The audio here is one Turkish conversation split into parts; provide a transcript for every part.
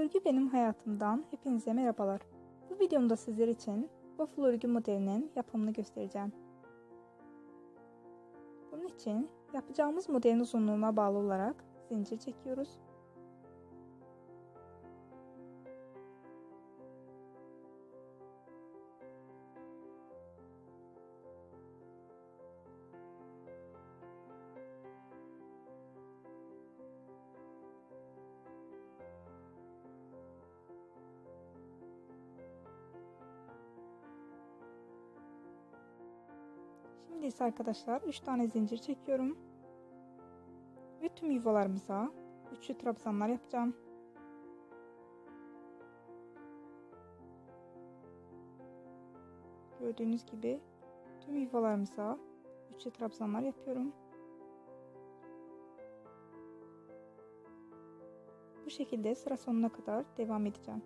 Örgü benim hayatımdan hepinize merhabalar. Bu videomda sizler için waffle örgü modelinin yapımını göstereceğim. Bunun için yapacağımız modelin uzunluğuna bağlı olarak zincir çekiyoruz. Şimdi ise arkadaşlar 3 tane zincir çekiyorum. Ve tüm yuvalarımıza üçlü trabzanlar yapacağım. Gördüğünüz gibi tüm yuvalarımıza üçlü trabzanlar yapıyorum. Bu şekilde sıra sonuna kadar devam edeceğim.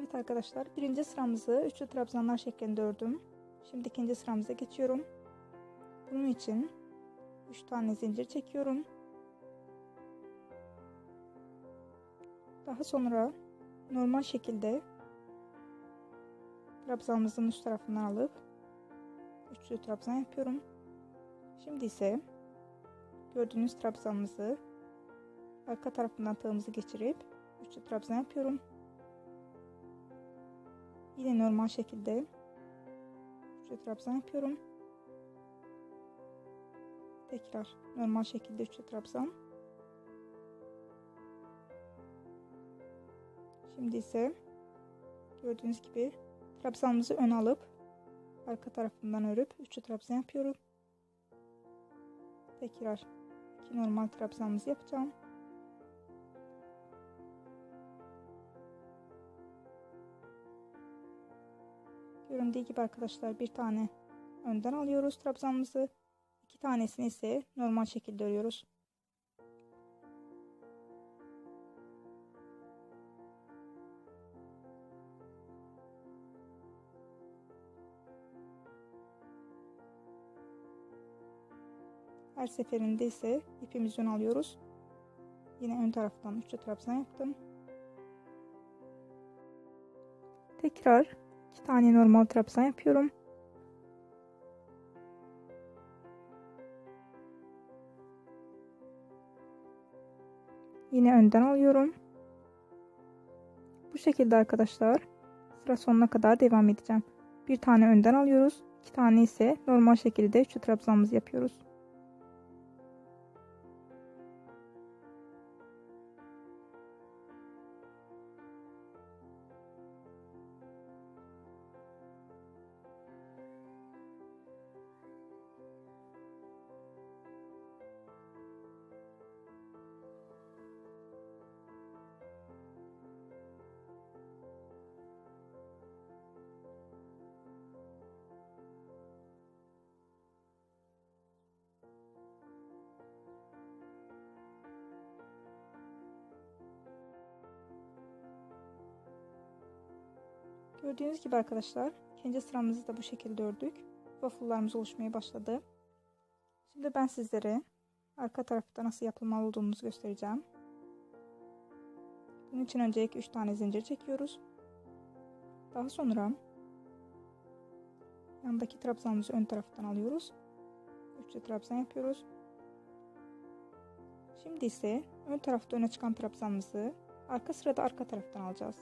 Evet arkadaşlar birinci sıramızı üçlü trabzanlar şeklinde ördüm. Şimdi ikinci sıramıza geçiyorum. Bunun için 3 tane zincir çekiyorum. Daha sonra normal şekilde trabzanımızın üst tarafından alıp üçlü trabzan yapıyorum. Şimdi ise gördüğünüz trabzanımızı arka tarafından tığımızı geçirip üçlü trabzan yapıyorum. Yine normal şekilde üçlü trabzan yapıyorum. Tekrar normal şekilde üçlü trabzan. Şimdi ise gördüğünüz gibi trabzanımızı ön alıp arka tarafından örüp üçlü trabzan yapıyorum. Tekrar iki normal trabzanımızı yapacağım. Göründüğü gibi arkadaşlar bir tane önden alıyoruz trabzanımızı. iki tanesini ise normal şekilde örüyoruz. Her seferinde ise ipimizi ön alıyoruz. Yine ön taraftan üçlü trabzan yaptım. Tekrar 2 tane normal trabzan yapıyorum. Yine önden alıyorum. Bu şekilde arkadaşlar sıra sonuna kadar devam edeceğim. Bir tane önden alıyoruz. iki tane ise normal şekilde şu trabzanımızı yapıyoruz. Gördüğünüz gibi arkadaşlar ikinci sıramızı da bu şekilde ördük. Waffle'larımız oluşmaya başladı. Şimdi ben sizlere arka tarafta nasıl yapılmalı olduğumuzu göstereceğim. Bunun için öncelikle 3 tane zincir çekiyoruz. Daha sonra yandaki trabzanımızı ön taraftan alıyoruz. 3 trabzan yapıyoruz. Şimdi ise ön tarafta öne çıkan trabzanımızı arka sırada arka taraftan alacağız.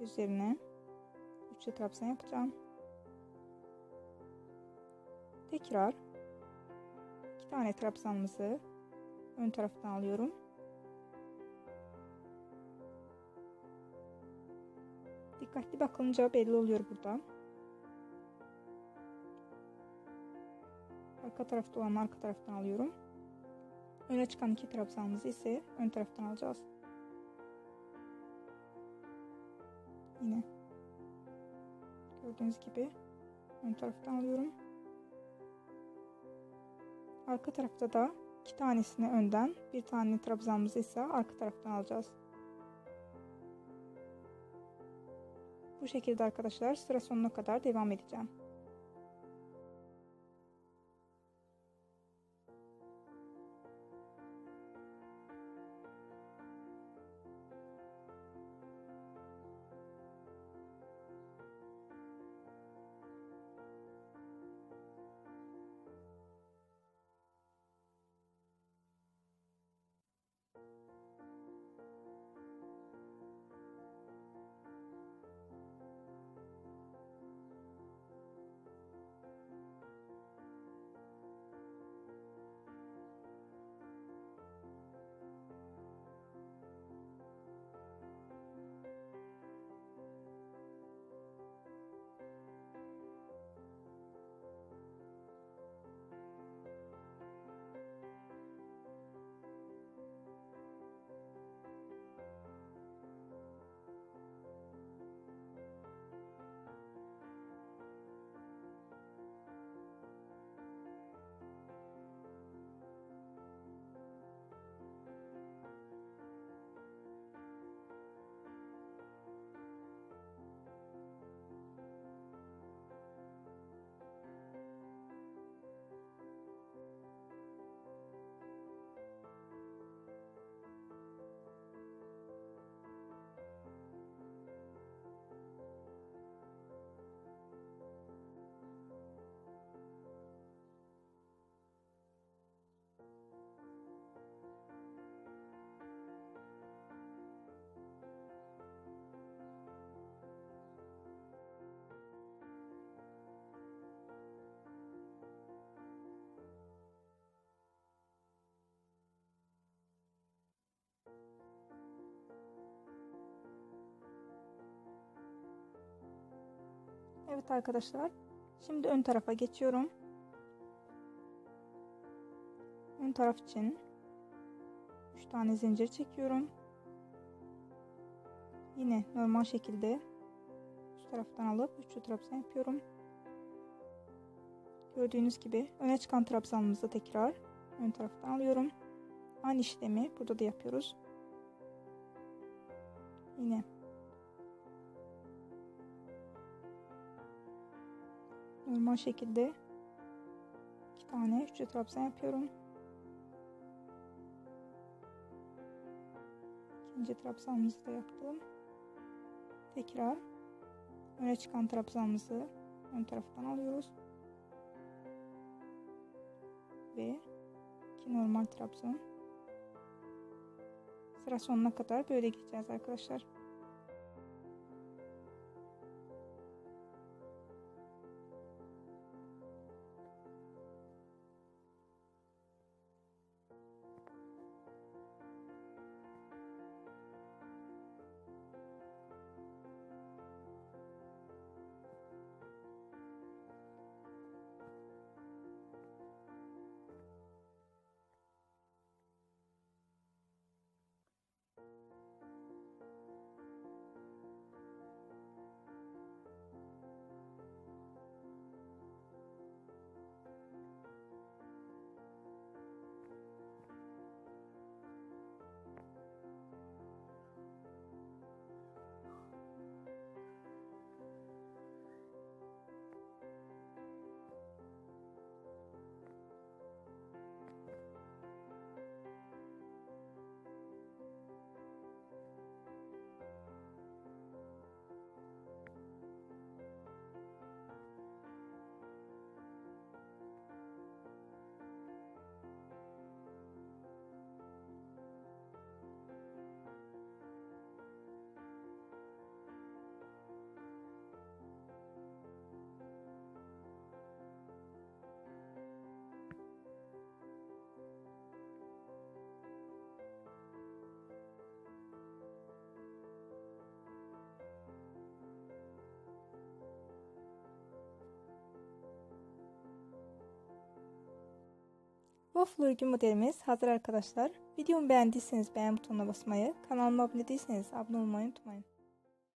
Üzerine 3 trabzan yapacağım. Tekrar 2 tane trabzanımızı ön taraftan alıyorum. Dikkatli bakılınca belli oluyor burada. Arka tarafta olan arka taraftan alıyorum. Öne çıkan iki trabzanımızı ise ön taraftan alacağız. Yine gördüğünüz gibi ön taraftan alıyorum. Arka tarafta da iki tanesini önden, bir tane trabzanımızı ise arka taraftan alacağız. Bu şekilde arkadaşlar sıra sonuna kadar devam edeceğim. Evet arkadaşlar. Şimdi ön tarafa geçiyorum. Ön taraf için 3 tane zincir çekiyorum. Yine normal şekilde üst taraftan alıp üçlü trabzan yapıyorum. Gördüğünüz gibi öne çıkan trabzanımızı tekrar ön taraftan alıyorum. Aynı işlemi burada da yapıyoruz. Yine normal şekilde iki tane üçlü trabzan yapıyorum. İkinci trabzanımızı da yaptım. Tekrar öne çıkan trabzanımızı ön taraftan alıyoruz. Ve iki normal trabzan. Sıra sonuna kadar böyle gideceğiz arkadaşlar. Waffle örgü modelimiz hazır arkadaşlar. Videomu beğendiyseniz beğen butonuna basmayı, kanalıma abone değilseniz abone olmayı unutmayın.